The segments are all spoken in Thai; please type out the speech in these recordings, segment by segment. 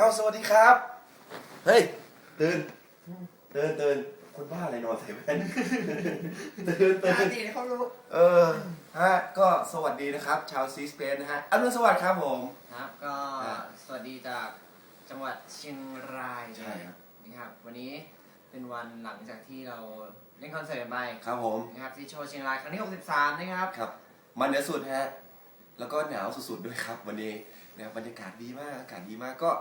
เอาสวัสดีครับ เฮ้ย ตื่น ตื่นตื่นคนบ้าอะไรนอนใส่แว่นตื่นตื่นดีเขารู้เออฮะก็สวัสดีนะครับ ชาวซีสเปนนะฮะอรุณสวัสดิ์ครับผม ครับ ก็ครับสวัสดีจากจังหวัดเชียงรายใช่ครับนะครับ วันนี้เป็นวันหลังจากที่เราเล่นคอนเสิร์ตกันไปครับผมนะครับที่โชว์เชียงรายครั้งที่63นะครับครับ มันเหนือสุดฮะแล้วก็หนาวสุดๆด้วยครับ วันนี้นะครับบรรยากาศดีมากอากาศดีมากก็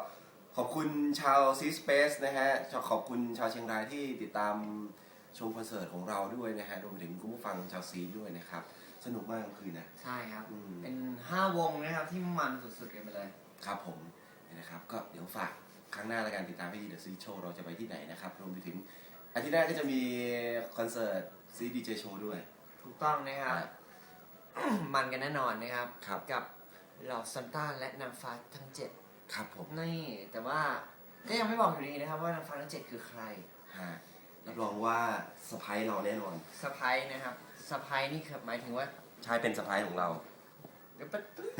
ขอบคุณชาวซีสเปซนะฮะขอบคุณชาวเชียงรายที่ติดตามชมคอนเสิร์ตของเราด้วยนะฮะรวมไปถึงคุณผู้ฟังชาวซีด้วยนะครับ สนุกมากกลางคืนนะ ใช่ครับ อืม เป็น 5 วงนะครับที่มันสุดๆกันไปเลย ครับผมนะครับก็เดี๋ยวฝากครั้งหน้าแล้วกันติดตามให้ดีเดอะซีโชว์เราจะไปที่ไหนนะครับรวมไปถึงอาทิตย์หน้าก็จะมีคอนเสิร์ตซีดีเจโชว์ด้วย ถูกต้องนะครับ มันกันแน่นอนนะครับ ครับ กับเหล่าซันต้าและนางฟ้าทั้ง ครับผม7นี่แต่ว่าก็ยังไม่บอกอยู่ดีนะครับว่านางฟ้าทั้ง7คือใครฮะรับรองว่าสไปเราแน่นอนสไปายนะครับสไปายนี่คือหมายถึงว่าใช่เป็นสไปของเราเดี๋ยวปั๊บตึ๊ด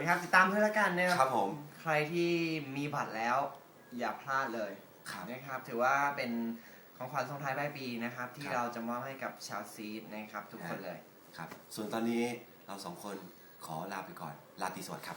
นะครับติดตามเพื่อนละกันนะคครัรับบผม ใครที่มีบัตรแล้ว อย่าพลาดเลยครับนะครับ ถือว่าเป็นของขวัญส่งท้ายปลายปีนะครับ ที่ครับ เราจะมอบให้กับชาวซีดนะครับทุกคนเลย ครับ ส่วนตอนนี้เราสองคน ขอลาไปก่อนลาตีสวัสดิ์ครับ